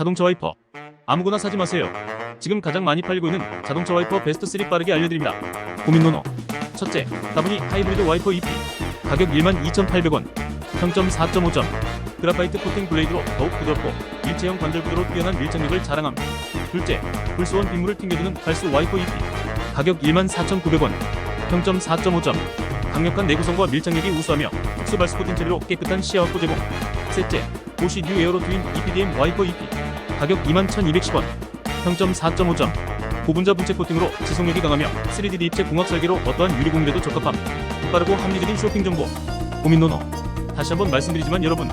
자동차 와이퍼. 아무거나 사지 마세요. 지금 가장 많이 팔리고 있는 자동차 와이퍼 베스트 3 빠르게 알려드립니다. 고민 노노. 첫째, 다브니 하이브리드 와이퍼 EP 가격 12,800원. 평점 4.5점 그라파이트 코팅 블레이드로 더욱 부드럽고 일체형 관절 구도로 뛰어난 밀착력을 자랑함. 둘째, 불소원 빗물을 튕겨주는 발수 와이퍼 EP 가격 14,900원. 평점 4.5점 강력한 내구성과 밀착력이 우수하며 특수 발수 코팅 처리로 깨끗한 시야 확보 제공. 셋째, 보시 뉴 에어로 트윈 EPDM 와이퍼 EP 가격 21,210원. 평점 4.5점 고분자 분체 코팅으로 지속력이 강하며 3D 입체 공학 설계로 어떠한 유리 공대도 적합함. 빠르고 합리적인 쇼핑 정보. 고민 노노 다시 한번 말씀드리지만 여러분